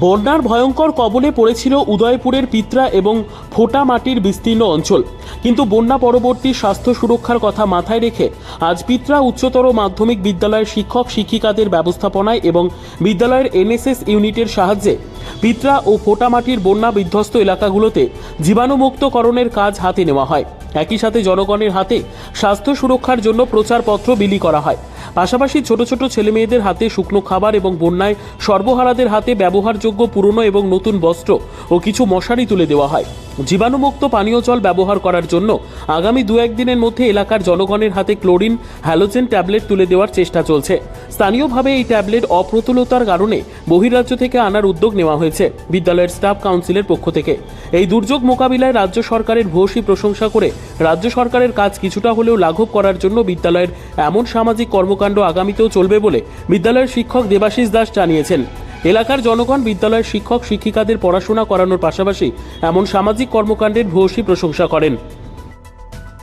বন্যার ভয়ঙ্কর কবলে পড়েছিল উদয়পুরের পিত্রা এবং ফোটা মাটির বিস্তীর্ণ অঞ্চল। কিন্তু বন্যা পরবর্তী স্বাস্থ্য সুরক্ষার কথা মাথায় রেখে আজ পিত্রা উচ্চতর মাধ্যমিক বিদ্যালয়ের শিক্ষক শিক্ষিকাদের ব্যবস্থাপনায় এবং বিদ্যালয়ের এনএসএস ইউনিটের সাহায্যে পিত্রা ও ফোটামাটির বন্যা বিধ্বস্ত এলাকাগুলোতে জীবাণুমুক্তকরণের কাজ হাতে নেওয়া হয়। একই সাথে জনগণের হাতে স্বাস্থ্য সুরক্ষার জন্য প্রচারপত্র বিলি করা হয়। পাশাপাশি ছোট ছোট ছেলেমেয়েদের হাতে শুকনো খাবার এবং বন্যায় সর্বহারাদের হাতে ব্যবহারযোগ্য পুরনো এবং নতুন বস্ত্র ও কিছু মশারি তুলে দেওয়া হয়। জীবাণুমুক্ত পানীয় জল ব্যবহার করার জন্য আগামী দু একদিনের মধ্যে এলাকার জনগণের হাতে ক্লোরিন, হ্যালোজেন ট্যাবলেট তুলে দেওয়ার চেষ্টা চলছে। স্থানীয়ভাবে এই ট্যাবলেট অপ্রতুলতার কারণে বহিরাজ্য থেকে আনার উদ্যোগ নেওয়া হয়েছে বিদ্যালয়ের স্টাফ কাউন্সিলের পক্ষ থেকে। এই দুর্যোগ মোকাবিলায় রাজ্য সরকারের ভূয়সী প্রশংসা করে রাজ্য সরকারের কাজ কিছুটা হলেও লাঘব করার জন্য বিদ্যালয়ের এমন সামাজিক কর্মকাণ্ড আগামীতেও চলবে বলে বিদ্যালয়ের শিক্ষক দেবাশিস দাস জানিয়েছেন। এলাকার জনগণ বিদ্যালয়ের শিক্ষক শিক্ষিকাদের পড়াশোনা করানোর পাশাপাশি এমন সামাজিক কর্মকাণ্ডের ভূয়সী প্রশংসা করেন।